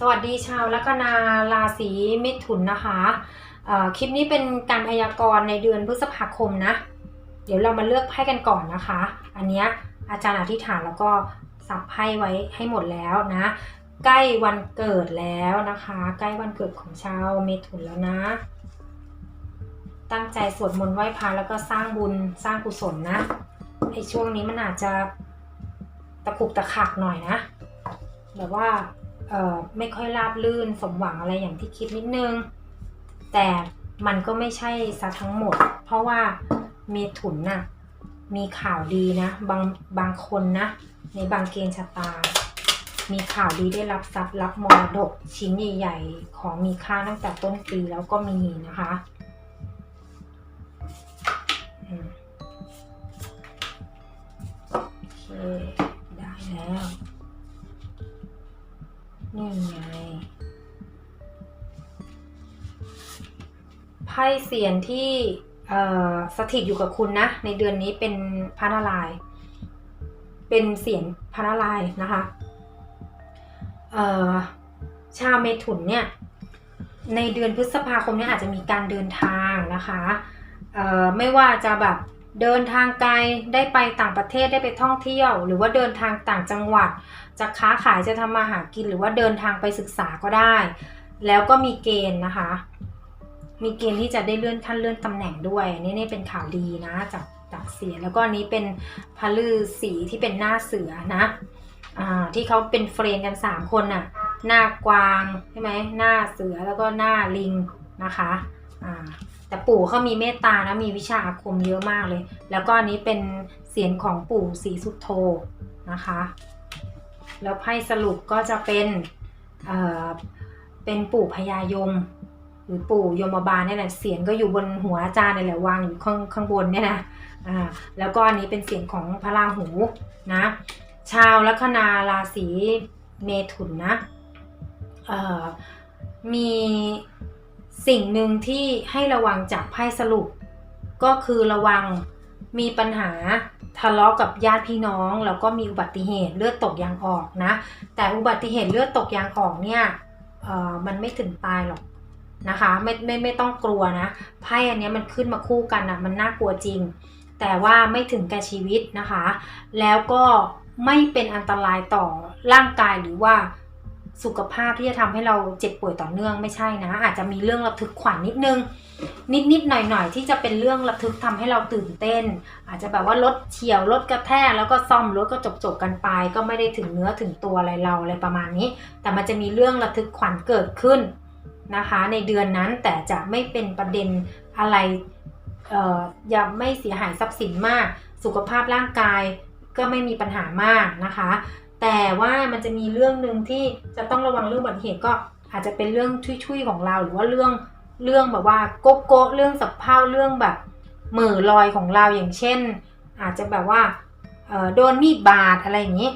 สวัสดีชาวลัคนาราศีมิถุนนะคะคลิปนี้เป็นการพยากรณ์ในเดือนพฤษภาคมนะ เดี๋ยวเรามาเลือกไพ่กันก่อนนะคะ อันนี้อาจารย์อธิษฐานแล้วก็สับไพ่ไว้ให้หมดแล้วนะ ใกล้วันเกิดแล้วนะคะ ใกล้วันเกิดของชาวเมถุนแล้วนะ ตั้งใจสวดมนต์ไหว้พระแล้วก็สร้างบุญสร้างกุศลนะไอช่วงนี้มันอาจจะตะขุกตะขักหน่อยนะแบบว่า ไม่ค่อยราบลื่นสมหวังอะไรอย่างที่คิดนิดนึง แต่มันก็ไม่ใช่ซะทั้งหมด เพราะว่าเมถุนน่ะมีข่าวดีนะ บางบางคนนะ ในบางเกณฑ์ชะตา มีข่าวดีได้รับทรัพย์รับมรดกชิ้นใหญ่ ๆ ของมีค่าตั้งแต่ต้นปีแล้วก็มีนะคะโอเคได้แล้ว นี่ไงไพ่เสียนที่สถิตอยู่กับคุณนะ ในเดือนนี้เป็นพระนารายเป็นเสียนพระนารายนะคะเออชาวเมถุนเนี่ย ในเดือนพฤษภาคมเนี้อาจจะมีการเดินทางนะคะไม่ว่าจะแบบเดินทางไกลได้ไปต่างประเทศได้ไปท่องเที่ยว หรือว่าเดินทางต่างจังหวัด จะค้าขายจะทำมาหากินหรือว่าเดินทางไปศึกษาก็ได้ แล้วก็มีเกณฑ์นะคะ มีเกณฑ์ที่จะได้เลื่อนขั้นเลื่อนตำแหน่งด้วยนี่นี่เป็นข่าวดีนะจากจากเสียแล้วก็อันนี้เป็นพะลือสีที่เป็นหน้าเสือนะอ่าที่เขาเป็นเฟรนกันสามคนน่ะหน้ากวางใช่ไหมหน้าเสือแล้วก็หน้าลิงนะคะอ่าแต่ปู่เขามีเมตตานะมีวิชาอาคมเยอะมากเลย แล้วก็อันนี้เป็นเสียงของปู่ศรีสุโธนะคะ แล้วไพ่สรุปก็จะเป็นเอ่อเป็นปู่พญายม หรือปู่ยมบาลเนี่ยแหละเสียงก็อยู่บนหัวอาจารย์เนี่ยแหละวางอยู่ข้างข้างบนเนี่ยนะอ่าแล้วก็อันนี้เป็นเสียงของพระราหูนะชาวลัคนาราศีเมถุนนะเอ่อมีสิ่งหนึ่งที่ให้ระวังจากไพ่สรุปก็คือระวัง มีปัญหาทะเลาะกับญาติพี่น้องแล้วก็มีอุบัติเหตุเลือดตกยางออกนะ แต่อุบัติเหตุเลือดตกยางออกเนี่ยเออมันไม่ถึงตายหรอกนะคะไม่ไม่ไม่ต้องกลัวนะไพ่อันนี้มันขึ้นมาคู่กันอะมันน่ากลัวจริง แต่ว่าไม่ถึงแก่ชีวิตนะคะ แล้วก็ไม่เป็นอันตรายต่อร่างกายหรือว่า สุขภาพที่จะทำให้เราเจ็บป่วยต่อเนื่องไม่ใช่นะ อาจจะมีเรื่องระทึกขวัญนิดนึง นิดนิดหน่อยหน่อยที่จะเป็นเรื่องระทึกทำให้เราตื่นเต้น อาจจะแบบว่ารถเฉียวรถกระแทกแล้วก็ซ่อมรถก็จบจบกันไป ก็ไม่ได้ถึงเนื้อถึงตัวอะไรเราอะไรประมาณนี้ แต่มันจะมีเรื่องระทึกขวัญเกิดขึ้นนะคะในเดือนนั้นแต่จะไม่เป็นประเด็นอะไรเอ่ออย่าไม่เสียหายทรัพย์สินมาก สุขภาพร่างกายก็ไม่มีปัญหามากนะคะ แต่ว่ามันจะมีเรื่องหนึ่งที่จะต้องระวังเรื่องอุบัติเหตุก็อาจจะเป็นเรื่องชุยๆของเรา หรือว่าเรื่องเรื่องแบบว่าโกโก้เรื่องสับเพ่าเรื่องแบบเหม่อลอยของเราอย่างเช่น อาจจะแบบว่าโดนมีดบาดอะไรอย่างนี้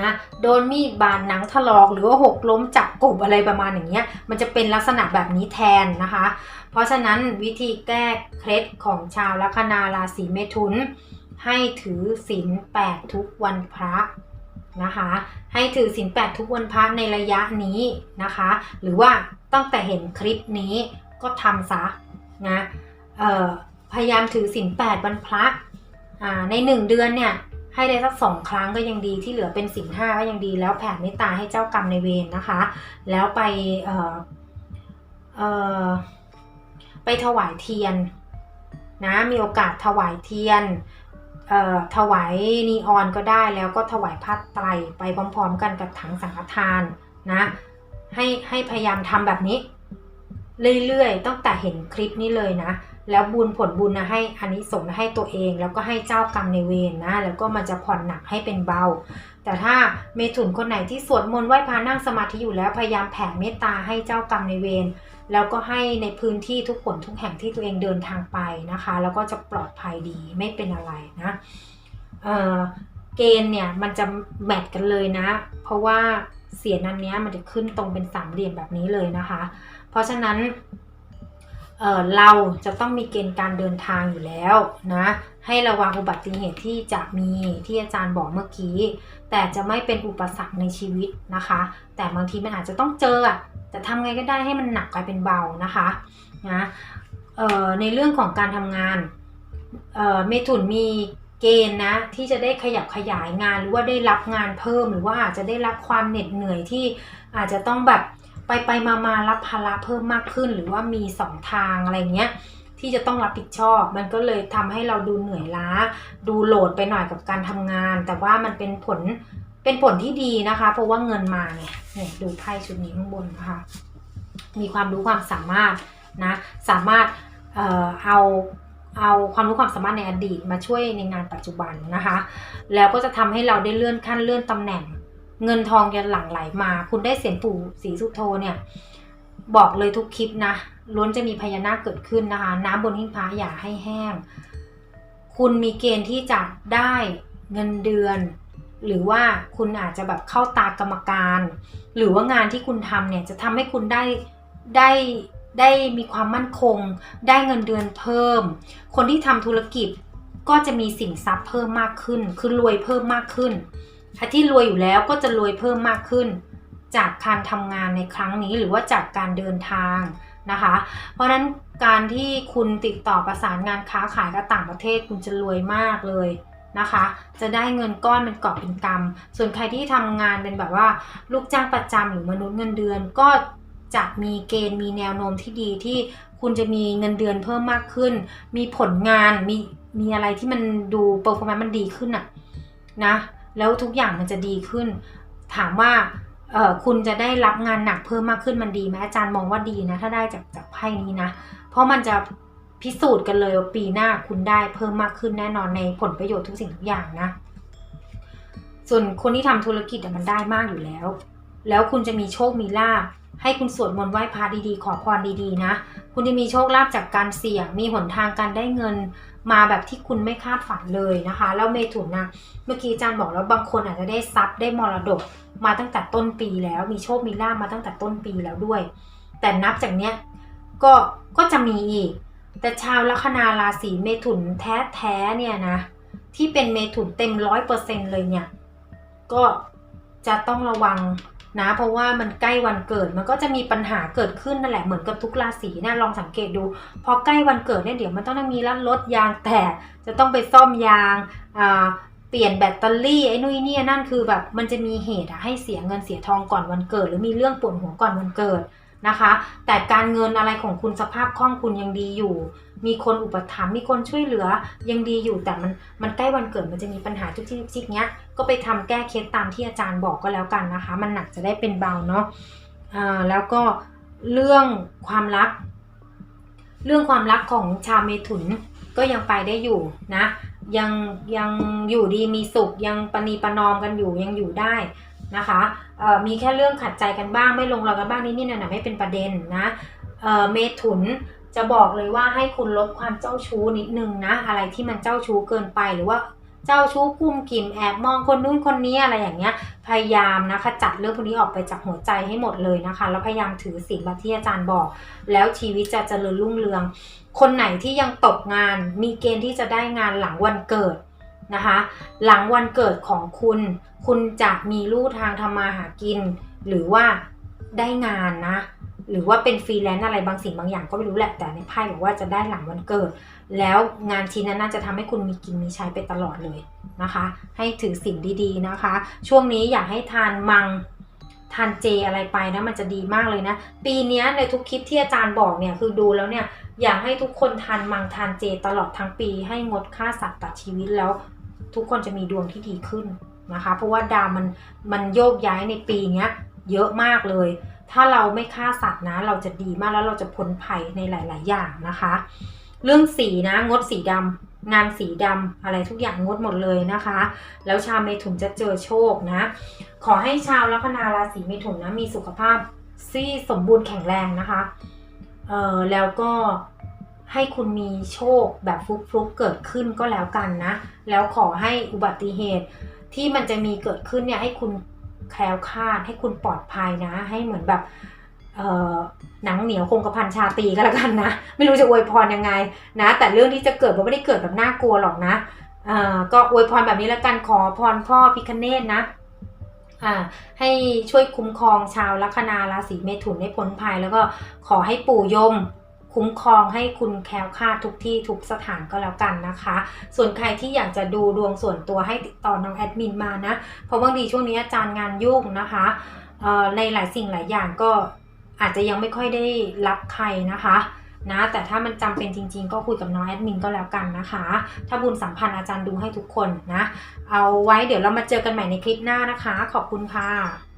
นะโดนมีดบาดหนังถลอกหรือว่าหกล้มจับกบอะไรประมาณอย่างเงี้ยมันจะเป็นลักษณะแบบนี้แทนนะคะ เพราะฉะนั้นวิธีแก้เคล็ดของชาวลัคนาราศีเมถุน ให้ถือศีลแปดทุกวันพระ นะคะ ให้ถือศีลแปดทุกวันพระในระยะนี้นะคะ หรือว่าตั้งแต่เห็นคลิปนี้ก็ทำซะนะพยายามถือศีลแปดวันพระในหนึ่งเดือนเนี่ยให้ได้สักสองครั้งก็ยังดีที่เหลือเป็นศีลห้าก็ยังดี แล้วแผ่เมตตาให้เจ้ากรรมในเวรนะคะ แล้วไปเเไปถวายเทียนนะมีโอกาสถวายเทียน ถวายนีออนก็ได้แล้วก็ถวายผ้าไตรไปพร้อมๆกันกับถังสังฆทานนะ ให้ให้พยายามทำแบบนี้ เรื่อยๆตั้งแต่เห็นคลิปนี้เลยนะ แล้วบุญผลบุญนะให้อันนี้ส่งส์ให้ตัวเอง แล้วก็ให้เจ้ากรรมในเวรนะแล้วก็มันจะผ่อนหนักให้เป็นเบา แต่ถ้าเมถุนคนไหนที่สวดมนต์ไหว้พระนั่งสมาธิอยู่แล้วพยายามแผ่เมตตาให้เจ้ากรรมในเวรแล้วก็ให้ในพื้นที่ทุกผลทุกแห่งที่ตัวเองเดินทางไปนะคะ แล้วก็จะปลอดภัยดีไม่เป็นอะไรนะเเกณฑ์เนี่ยมันจะแมทกันเลยนะ เพราะว่าเสียงนั้นเนี้ยมันจะขึ้นตรงเป็นสามเหลี่ยมแบบนี้เลยนะคะ เพราะฉะนั้น เเราจะต้องมีเกณฑ์การเดินทางอยู่แล้วนะให้ระวังอุบัติเหตุที่จะมีที่อาจารย์บอกเมื่อกี้ แต่จะไม่เป็นอุปสรรคในชีวิตนะคะ แต่บางทีมันอาจจะต้องเจออะแต่ทำไงก็ได้ให้มันหนักกลายเป็นเบานะคะนะในเรื่องของการทำงานเอ่อเมถุนมีเกณฑ์นะที่จะได้ขยับขยายงานหรือว่าได้รับงานเพิ่ม หรือว่าอาจจะได้รับความเหน็ดเหนื่อยที่อาจจะต้องแบบ ไปไปมามารับภาระเพิ่มมากขึ้น หรือว่ามีสองทางอะไรเงี้ยที่จะต้องรับผิดชอบ มันก็เลยทำให้เราดูเหนื่อยล้า ดูโหลดไปหน่อยกับการทำงาน แต่ว่ามันเป็นผลเป็นผลที่ดีนะคะ เพราะว่าเงินมาเนี่ยเนี่ยดูไพ่ชุดนี้ข้างบนนะคะมีความรู้ความสามารถนะสามารถเอ่อเอาเอาความรู้ความสามารถในอดีตมาช่วยในงานปัจจุบันนะคะ แล้วก็จะทำให้เราได้เลื่อนขั้นเลื่อนตำแหน่ง เงินทองจะหลั่งไหลมา คุณได้เสียงปู่สีสุโธเนี่ย บอกเลยทุกคลิปนะล้วนจะมีพญานาคเกิดขึ้นนะคะ น้ำบนหิ้งพระอย่าให้แห้ง คุณมีเกณฑ์ที่จะได้เงินเดือน หรือว่าคุณอาจจะแบบเข้าตากรรมการ หรือว่างานที่คุณทำเนี่ยจะทำให้คุณได้ได้ได้มีความมั่นคง ได้เงินเดือนเพิ่ม คนที่ทำธุรกิจก็จะมีสินทรัพย์เพิ่มมากขึ้น คือรวยเพิ่มมากขึ้น ใครที่รวยอยู่แล้วก็จะรวยเพิ่มมากขึ้น จากการทำงานในครั้งนี้หรือว่าจากการเดินทางนะคะ เพราะนั้นการที่คุณติดต่อประสานงานค้าขายกับต่างประเทศคุณจะรวยมากเลยนะคะ จะได้เงินก้อนเป็นกอบเป็นกำส่วนใครที่ทำงานเป็นแบบว่า ลูกจ้างประจำหรือมนุษย์เงินเดือนก็จะมีเกณฑ์มีแนวโน้มที่ดีที่คุณจะมีเงินเดือนเพิ่มมากขึ้น มีผลงานมีมีอะไรที่มันดูเปอร์ฟอร์แมนซ์มันดีขึ้นอะนะ แล้วทุกอย่างมันจะดีขึ้น ถามว่าคุณจะได้รับงานหนักเพิ่มมากขึ้นมันดีไหมอาจารย์มองว่าดีนะ ถ้าได้จากจากไพ่นี้นะ เพราะมันจะพิสูจน์กันเลยว่าปีหน้าคุณได้เพิ่มมากขึ้นแน่นอนในผลประโยชน์ทุกสิ่งทุกอย่างนะ ส่วนคนที่ทำธุรกิจมันได้มากอยู่แล้ว แล้วคุณจะมีโชคมีลาภ ให้คุณสวดมนต์ไหว้พระดีๆ ขอพรดีๆ นะ คุณจะมีโชคลาภจากการเสี่ยง มีหนทางการได้เงินมาแบบที่คุณไม่คาดฝันเลยนะคะ แล้วเมถุนนะเมื่อกี้อาจารย์บอกแล้วบางคนอาจจะได้ทรัพย์ได้มรดกมาตั้งแต่ต้นปีแล้ว มีโชคมีลาภมาตั้งแต่ต้นปีแล้วด้วย แต่นับจากเนี้ยก็ก็จะมีอีก แต่ชาวลัคนาราศีเมถุนแท้ๆเนี่ยนะที่เป็นเมถุนเต็มร้อยเปอร์เซ็นเลยเนี่ยก็จะต้องระวัง นะเพราะว่ามันใกล้วันเกิดมันก็จะมีปัญหาเกิดขึ้นนั่นแหละเหมือนกับทุกราศีนะลองสังเกตดู พอใกล้วันเกิดเนี่ยเดี๋ยวมันต้องมีรถยางแตกจะต้องไปซ่อมยางอ่าเปลี่ยนแบตเตอรี่ไอ้นู่นนี่นั่นคือแบบมันจะมีเหตุให้เสียเงินเสียทองก่อนวันเกิด หรือมีเรื่องปวดหัวก่อนวันเกิด นะคะ แต่การเงินอะไรของคุณสภาพคล่องคุณยังดีอยู่ มีคนอุปถัมภ์มีคนช่วยเหลือยังดีอยู่ แต่มันมันใกล้วันเกิดมันจะมีปัญหาทุกที่ทุกเนี้ยก็ไปทำแก้เคสตามที่อาจารย์บอกก็แล้วกันนะคะ มันหนักจะได้เป็นเบาเนาะอ่าแล้วก็เรื่องความรัก เรื่องความรักของชาวเมถุนก็ยังไปได้อยู่นะ ยังยังอยู่ดีมีสุขยังปณีประนอมกันอยู่ยังอยู่ได้ นะคะมีแค่เรื่องขัดใจกันบ้างไม่ลงรอยกันบ้างนิดๆหน่อยไม่เป็นประเด็นนะเมถุนจะบอกเลยว่าให้คุณลดความเจ้าชู้นิดนึงนะอะไรที่มันเจ้าชู้เกินไปหรือว่าเจ้าชู้กุ้มกิ่มแอบมองคนนู้นคนนี้อะไรอย่างเงี้ย พยายามนะคะจัดเรื่องพวกนี้ออกไปจากหัวใจให้หมดเลยนะคะ แล้วพยายามถือศีลแบบที่อาจารย์บอก แล้วชีวิตจะเจริญรุ่งเรือง คนไหนที่ยังตกงาน มีเกณฑ์ที่จะได้งานหลังวันเกิด นะคะ หลังวันเกิดของคุณ คุณจะมีลู่ทางทำมาหากิน หรือว่าได้งานนะ หรือว่าเป็นฟรีแลนซ์อะไรบางสิ่งบางอย่างก็ไม่รู้แหละ แต่ในไพ่บอกว่าจะได้หลังวันเกิด แล้วงานชิ้นนั้นน่าจะทำให้คุณมีกินมีใช้ไปตลอดเลยนะคะ ให้ถือสิ่งดีๆนะคะ ช่วงนี้อยากให้ทานมังทานเจอะไรไปนะมันจะดีมากเลยนะ ปีนี้ในทุกคลิปที่อาจารย์บอกเนี่ยคือดูแล้วเนี่ย อยากให้ทุกคนทานมังทานเจตลอดทั้งปี ให้งดฆ่าสัตว์ตัดชีวิตแล้ว ทุกคนจะมีดวงที่ดีขึ้นนะคะ เพราะว่าดาวมันมันโยกย้ายในปีนี้เยอะมากเลย ถ้าเราไม่ฆ่าสัตว์นะ เราจะดีมากแล้วเราจะพ้นภัยในหลาย ๆ อย่างนะคะ เรื่องสีนะงดสีดำงานสีดำอะไรทุกอย่างงดหมดเลยนะคะ แล้วชาวเมถุนจะเจอโชคนะ ขอให้ชาวลัคนาราศีเมถุนนะมีสุขภาพที่สมบูรณ์แข็งแรงนะคะ เออแล้วก็ให้คุณมีโชคแบบฟลุกๆเกิดขึ้นก็แล้วกันนะ แล้วขอให้อุบัติเหตุที่มันจะมีเกิดขึ้นเนี่ยให้คุณแคล้วคลาดให้คุณปลอดภัยนะ ให้เหมือนแบบเออหนังเหนียวคงกระพันชาตีก็แล้วกันนะ ไม่รู้จะอวยพรยังไงนะ แต่เรื่องที่จะเกิดมันไม่ได้เกิดแบบน่ากลัวหรอกนะเออก็อวยพรแบบนี้แล้วกันขอพรพ่อพิคเนตนะ ให้ช่วยคุ้มครองชาวลัคนาราศีเมถุนให้พ้นภัย แล้วก็ขอให้ปู่ยมคุ้มครองให้คุณแคล้วคลาดทุกที่ทุกสถานก็แล้วกันนะคะ ส่วนใครที่อยากจะดูดวงส่วนตัวให้ติดต่อน้องแอดมินมานะ เพราะบางทีช่วงนี้อาจารย์งานยุ่งนะคะในหลายสิ่งหลายอย่างก็อาจจะยังไม่ค่อยได้รับใครนะคะ นะ แต่ถ้ามันจำเป็นจริง ๆ ก็คุยกับน้องแอดมินก็แล้วกันนะคะ ถ้าบุญสัมพันธ์อาจารย์ดูให้ทุกคนนะ เอาไว้เดี๋ยวเรามาเจอกันใหม่ในคลิปหน้านะคะ ขอบคุณค่ะ